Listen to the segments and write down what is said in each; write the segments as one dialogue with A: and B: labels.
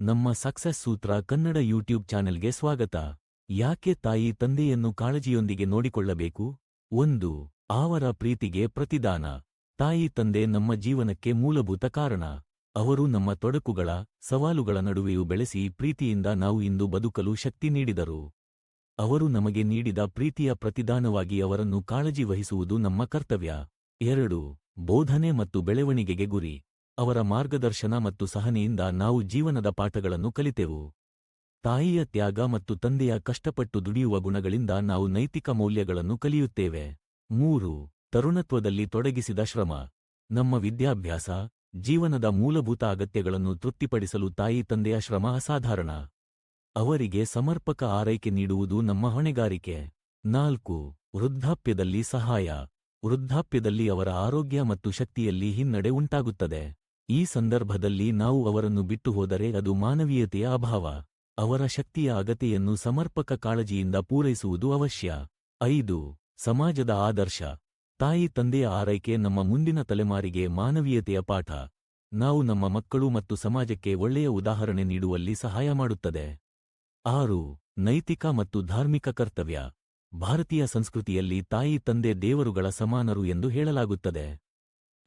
A: ನಮ್ಮ ಸಕ್ಸಸ್ ಸೂತ್ರ ಕನ್ನಡ ಯೂಟ್ಯೂಬ್ ಚಾನೆಲ್ಗೆ ಸ್ವಾಗತ. ಯಾಕೆ ತಾಯಿ ತಂದೆಯನ್ನು ಕಾಳಜಿಯೊಂದಿಗೆ ನೋಡಿಕೊಳ್ಳಬೇಕು? ಒಂದು ಅವರ ಪ್ರೀತಿಗೆ ಪ್ರತಿದಾನ. ತಾಯಿ ತಂದೆ ನಮ್ಮ ಜೀವನಕ್ಕೆ ಮೂಲಭೂತ ಕಾರಣ. ಅವರು ನಮ್ಮ ತೊಡಕುಗಳ, ಸವಾಲುಗಳ ನಡುವೆಯೂ ಬೆಳೆಸಿ ಪ್ರೀತಿಯಿಂದ ನಾವು ಇಂದು ಬದುಕಲು ಶಕ್ತಿ ನೀಡಿದರು. ಅವರು ನಮಗೆ ನೀಡಿದ ಪ್ರೀತಿಯ ಪ್ರತಿದಾನವಾಗಿ ಅವರನ್ನು ಕಾಳಜಿ ವಹಿಸುವುದು ನಮ್ಮ ಕರ್ತವ್ಯ. ಎರಡು, ಬೋಧನೆ ಮತ್ತು ಬೆಳವಣಿಗೆಗೆ ಗುರಿ. ಅವರ ಮಾರ್ಗದರ್ಶನ ಮತ್ತು ಸಹನೆಯಿಂದ ನಾವು ಜೀವನದ ಪಾಠಗಳನ್ನು ಕಲಿತೆವು. ತಾಯಿಯ ತ್ಯಾಗ ಮತ್ತು ತಂದೆಯ ಕಷ್ಟಪಟ್ಟು ದುಡಿಯುವ ಗುಣಗಳಿಂದ ನಾವು ನೈತಿಕ ಮೌಲ್ಯಗಳನ್ನು ಕಲಿಯುತ್ತೇವೆ. ಮೂರು, ತರುಣತ್ವದಲ್ಲಿ ತೊಡಗಿಸಿದ ಶ್ರಮ. ನಮ್ಮ ವಿದ್ಯಾಭ್ಯಾಸ, ಜೀವನದ ಮೂಲಭೂತ ಅಗತ್ಯಗಳನ್ನು ತೃಪ್ತಿಪಡಿಸಲು ತಾಯಿ ತಂದೆಯ ಶ್ರಮ ಅಸಾಧಾರಣ. ಅವರಿಗೆ ಸಮರ್ಪಕ ಆರೈಕೆ ನೀಡುವುದು ನಮ್ಮ ಹೊಣೆಗಾರಿಕೆ. ನಾಲ್ಕು, ವೃದ್ಧಾಪ್ಯದಲ್ಲಿ ಸಹಾಯ. ವೃದ್ಧಾಪ್ಯದಲ್ಲಿ ಅವರ ಆರೋಗ್ಯ ಮತ್ತು ಶಕ್ತಿಯಲ್ಲಿ ಹಿನ್ನಡೆ ಉಂಟಾಗುತ್ತದೆ. ಈ ಸಂದರ್ಭದಲ್ಲಿ ನಾವು ಅವರನ್ನು ಬಿಟ್ಟು ಹೋದರೆ ಅದು ಮಾನವೀಯತೆಯ ಅಭಾವ. ಅವರ ಶಕ್ತಿಯ ಅಗತೆಯನ್ನು ಸಮರ್ಪಕ ಕಾಳಜಿಯಿಂದ ಪೂರೈಸುವುದು ಅವಶ್ಯ. ಐದು, ಸಮಾಜದ ಆದರ್ಶ. ತಾಯಿ ತಂದೆಯ ಆರೈಕೆ ನಮ್ಮ ಮುಂದಿನ ತಲೆಮಾರಿಗೆ ಮಾನವೀಯತೆಯ ಪಾಠ. ನಾವು ನಮ್ಮ ಮಕ್ಕಳು ಮತ್ತು ಸಮಾಜಕ್ಕೆ ಒಳ್ಳೆಯ ಉದಾಹರಣೆ ನೀಡುವಲ್ಲಿ ಸಹಾಯ ಮಾಡುತ್ತದೆ. ಆರು, ನೈತಿಕ ಮತ್ತು ಧಾರ್ಮಿಕ ಕರ್ತವ್ಯ. ಭಾರತೀಯ ಸಂಸ್ಕೃತಿಯಲ್ಲಿ ತಾಯಿ ತಂದೆ ದೇವರುಗಳ ಸಮಾನರು ಎಂದು ಹೇಳಲಾಗುತ್ತದೆ.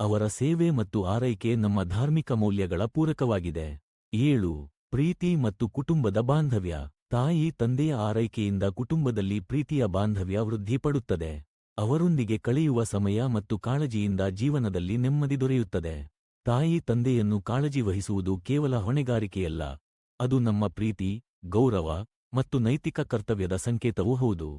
A: ಅವರ ಸೇವೆ ಮತ್ತು ಆರೈಕೆ ನಮ್ಮ ಧಾರ್ಮಿಕ ಮೌಲ್ಯಗಳ ಪೂರಕವಾಗಿದೆ. ಏಳು, ಪ್ರೀತಿ ಮತ್ತು ಕುಟುಂಬದ ಬಾಂಧವ್ಯ. ತಾಯಿ, ತಂದೆಯ ಆರೈಕೆಯಿಂದ ಕುಟುಂಬದಲ್ಲಿ ಪ್ರೀತಿಯ ಬಾಂಧವ್ಯ ವೃದ್ಧಿಪಡುತ್ತದೆ. ಅವರೊಂದಿಗೆ ಕಳೆಯುವ ಸಮಯ ಮತ್ತು ಕಾಳಜಿಯಿಂದ ಜೀವನದಲ್ಲಿ ನೆಮ್ಮದಿ ದೊರೆಯುತ್ತದೆ. ತಾಯಿ, ತಂದೆಯನ್ನು ಕಾಳಜಿ ವಹಿಸುವುದು ಕೇವಲ ಹೊಣೆಗಾರಿಕೆಯಲ್ಲ. ಅದು ನಮ್ಮ ಪ್ರೀತಿ, ಗೌರವ ಮತ್ತು ನೈತಿಕ ಕರ್ತವ್ಯದ ಸಂಕೇತವೂ ಹೌದು.